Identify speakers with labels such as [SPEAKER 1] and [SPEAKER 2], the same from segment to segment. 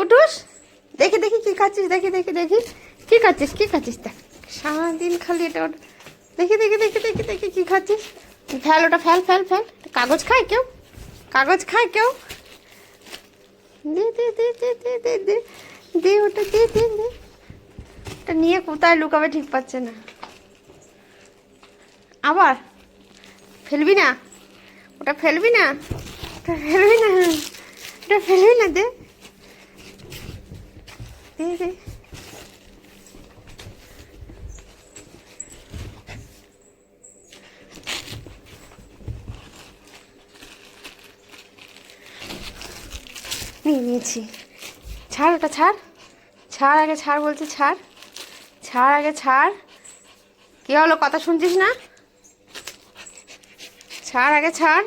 [SPEAKER 1] কুটুস দেখি দেখি কি খাচ্ছিস, দেখি দেখি দেখি। কি খাচ্ছিস কি খাচ্ছিস দেখ। সারাদিন খালি এটা দেখি দেখি দেখি দেখি দেখি কি খাচ্ছিস। ফেল ওটা, ফেল ফেল ফেল। কাগজ খায় কেউ? কাগজ খায় কেউ? দে দে দে দে দে দে দে। দে ওটা, দে দে দে। ওটা নিয়ে কোথায় লুকাবে ঠিক পাচ্ছে না। আবার? ফেলবি না? ওটা ফেলবি না? ওটা ফেলবি না? ওটা ফেলবি না দে। নিয়ে নিয়েছি। ছাড় ওটা, ছাড়। ছাড় আগে, ছাড় বলছি, ছাড়। ছাড় আগে, ছাড়। কি হলো, কথা শুনছিস না? ছাড় আগে, ছাড়।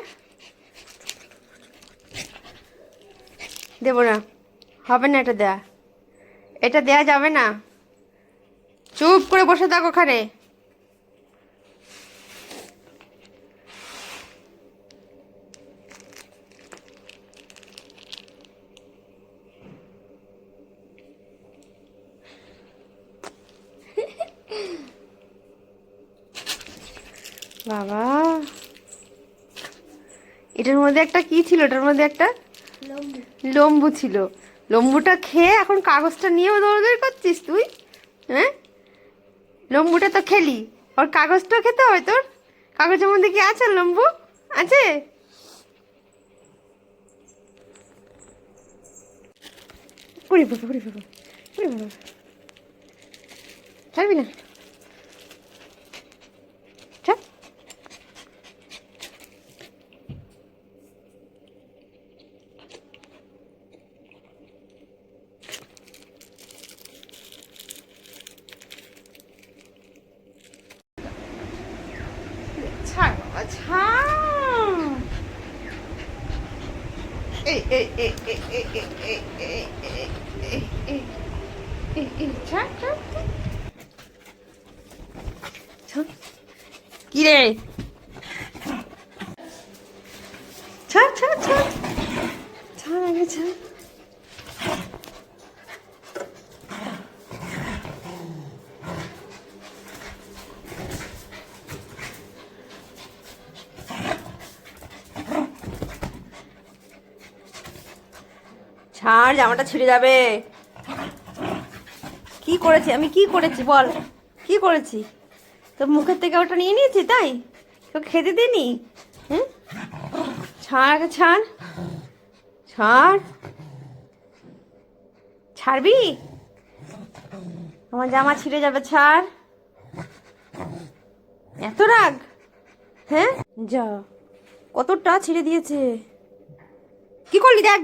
[SPEAKER 1] দেবো না। হবে না এটা দেয়া। এটা দেয়া যাবে না। চুপ করে বসে থাক ওখানে। বাবা। এটার মধ্যে একটা কি ছিল? এটার মধ্যে একটা লম্বু। ছিল। লম্বুটা খেয়ে এখন কাগজটা নিয়েও দৌড়দৌড়ি করছিস তুই? হ্যাঁ? লম্বুটা তো খেলি। ওর কাগজটাও খেতে হবে তোর? কাগজের মধ্যে কি আছে লম্বু? আছে? কুড়ি বাবা কুড়ি বাবা কুড়ি বাবা। ছাড়বি না? ছাড় বাবা ছাড় এই এই এই এই এই এই এই এই এই এই এই এই এই ছাড় ছাড় ছাড়। ছাড় কি রে ছাড় ছাড় ছাড় ছাড় আগে ছাড় ছাড়, জামাটা ছিঁড়ে যাবে। কি করেছি? আমি কি করেছি বল? কি করেছি? তোর মুখের থেকে ওটা নিয়ে নিয়েছি তাই? তোকে খেতে দিনি হুম? ছাড় ছাড়। ছাড়। ছাড়বি? আমার জামা ছিঁড়ে যাবে, ছাড়। এত রাগ? হ্যাঁ? যা, কতটা ছিঁড়ে দিয়েছে। কি করলি দেখ?